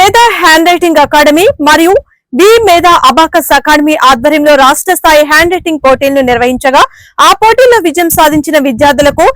వేద hand writing academy మరియు B Medha abacus academy ఆధ్వర్యంలో రాష్ట్ర స్థాయి హ్యాండ్ రైటింగ్ పోటీలను నిర్వహించగా ఆ పోటీల్లో విజయం సాధించిన విద్యార్థులకు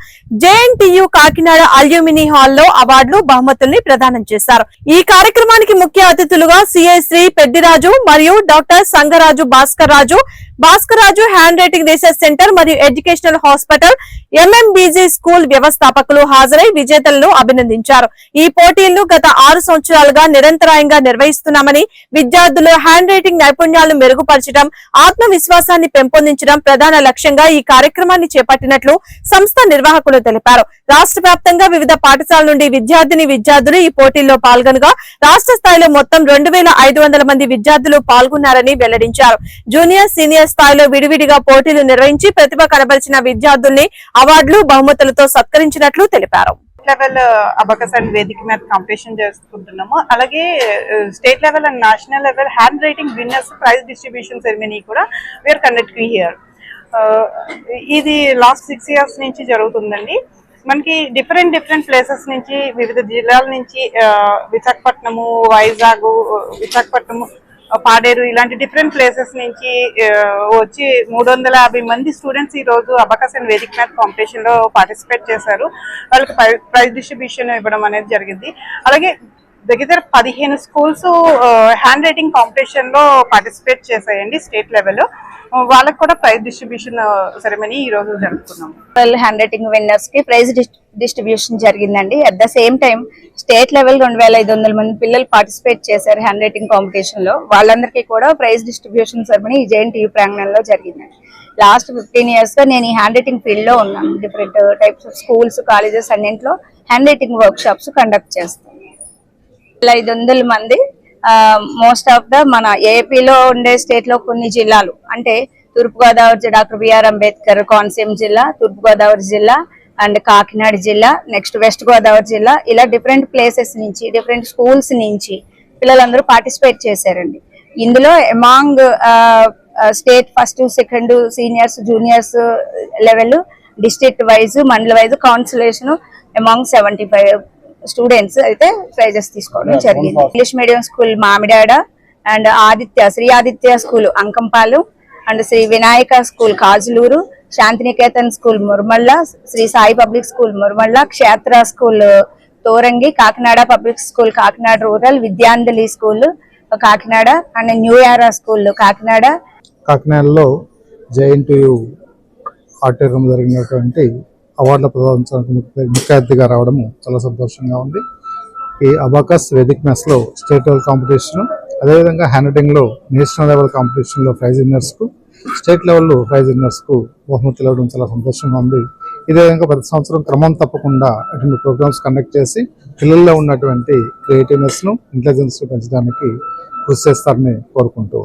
జేఎన్టీయు కాకినాడ అల్యూమిని హాల్లో అవార్డులు బహుమతుల్ని ప్రదానం చేశారు. ఈ కార్యక్రమానికి ముఖ్య అతిథులుగా సిఐ శ్రీ పెద్దిరాజు మరియు doctor Sangaraju Bhaskar Raju Bhaskar Raju hand writing research centre మరియు ఎడ్యుకేషనల్ హాస్పిటల్ ఎంఎంబీజీ స్కూల్ వ్యవస్థాపకులు హాజరై విజేతలను అభినందించారు. ఈ పోటీలను గత ఆరు సంవత్సరాలుగా నిరంతరాయంగా నిర్వహిస్తున్నామని విద్యార్థులు హ్యాండ్ రైటింగ్ నైపుణ్యాలను మెరుగుపరచడం ఆత్మవిశ్వాసాన్ని పెంపొందించడం ప్రధాన లక్ష్యంగా ఈ కార్యక్రమాన్ని చేపట్టినట్లు సంస్థ నిర్వాహకులు తెలిపారు. రాష్ట్ర వ్యాప్తంగా వివిధ పాఠశాలల నుండి విద్యార్థిని విద్యార్థులు ఈ పోటీల్లో పాల్గొనగా రాష్ట్ర స్థాయిలో మొత్తం రెండు వేల ఐదు వందల మంది విద్యార్థులు పాల్గొన్నారని వెల్లడించారు. జూనియర్ సీనియర్ స్థాయిలో విడివిడిగా పోటీలు నిర్వహించి ప్రతిభ కనబరిచిన విద్యార్థుల్ని అవార్డులు బహుమతులతో సత్కరించినట్లు తెలిపారు. లెవెల్ అబకస్ అండ్ వేదిక మీద కాంపిటీషన్ చేసుకుంటున్నాము అలాగే state level and national level hand writing winners prize distribution ceremony కూడా వీఆర్ కండక్టింగ్ హియర్ ఇది లాస్ట్ సిక్స్ ఇయర్స్ నుంచి జరుగుతుందండి. మనకి డిఫరెంట్ డిఫరెంట్ ప్లేసెస్ నుంచి వివిధ జిల్లాల నుంచి ఆ, విశాఖపట్నము వైజాగ్ విశాఖపట్నము పాడేరు ఇలాంటి డిఫరెంట్ ప్లేసెస్ నుంచి వచ్చి మూడు వందల యాభై మంది స్టూడెంట్స్ ఈ రోజు అబకస్ అండ్ వేదిక మ్యాథ్ కాంపిటీషన్లో పార్టిసిపేట్ చేశారు. వాళ్ళకి ప్రైజ్ డిస్ట్రిబ్యూషన్ ఇవ్వడం అనేది జరిగింది. అలాగే దగ్గర పదిహేను స్కూల్స్ హ్యాండ్ రైటింగ్ కాంపిటీషన్లో పార్టిసిపేట్ చేశాయండి స్టేట్ లెవెల్ వాళ్ళకి కూడా ప్రైజ్ డిస్ట్రిబ్యూషన్ సెరమనీ ఈ రోజు జరుపుకున్నాం. ట్వెల్వ్ హ్యాండ్ రైటింగ్ విన్నర్స్కి ప్రైజ్ డిస్ట్రిబ్యూషన్ జరిగిందండి. At the same time state level రెండు వేల ఐదు వందల మంది పిల్లలు పార్టిసిపేట్ చేశారు హ్యాండ్ రైటింగ్ కాంపిటీషన్లో. వాళ్ళందరికీ కూడా ప్రైజ్ డిస్ట్రిబ్యూషన్ సెరమనీ జేఎన్టీయూ ప్రాంగణంలో జరిగిందండి. లాస్ట్ ఫిఫ్టీన్ ఇయర్స్గా నేను ఈ హ్యాండ్ రైటింగ్ ఫీల్డ్లో ఉన్నాను. Different types of schools colleges అన్నింటిలో hand writing workshops conduct చేస్తాను. ఐదు వందల మంది మోస్ట్ ఆఫ్ ద మన ఏపీలో ఉండే స్టేట్లో కొన్ని జిల్లాలు. అంటే తూర్పుగోదావరి జిల్లా డాక్టర్ బిఆర్ అంబేద్కర్ కోనసీమ జిల్లా తూర్పుగోదావరి జిల్లా అండ్ కాకినాడ జిల్లా నెక్స్ట్ వెస్ట్ గోదావరి జిల్లా ఇలా డిఫరెంట్ ప్లేసెస్ నుంచి డిఫరెంట్ స్కూల్స్ నుంచి పిల్లలందరూ పార్టిసిపేట్ చేశారండి. ఇందులో among state first second seniors juniors level district wise mandal wise consolation among seventy five students అయితే ప్రైజెస్ తీసుకోవడం జరిగింది. English medium school Mamidada and Aditya Shri Aditya school Ankampalu and Shri Vinayaka school Kajuluru Shantiniketan school Muramalla Shri Sai public school Muramalla Kshetra school Thorangi Kakinada public school Kakinada rural Vidyanjali school Kakinada and new Yaara school Kakinada. కాకినాడలో JNTU auditorium జరిగినటువంటి అవార్డుల ప్రదానికి ముఖ్య- ముఖ్య రావడం చాలా సంతోషంగా ఉంది. ఈ అబాకస్ వేదిక్ మెస్లో స్టేట్ లెవెల్ కాంపిటీషన్ అదేవిధంగా హ్యాండ్ రైటింగ్లో నేషనల్ లెవెల్ కాంపిటీషన్లో ప్రైజ్ విన్నర్స్కు స్టేట్ లెవెల్లో ప్రైజ్ విన్నర్స్కు బహుమతులు ఇవ్వడం చాలా సంతోషంగా ఉంది. ఇదే విధంగా ప్రతి సంవత్సరం క్రమం తప్పకుండా ఇటువంటి ప్రోగ్రామ్స్ కండక్ట్ చేసి పిల్లల్లో ఉన్నటువంటి క్రియేటివ్నెస్ను ను ఇంటెలిజెన్స్ పెంచడానికి కృషి చేస్తారని కోరుకుంటూ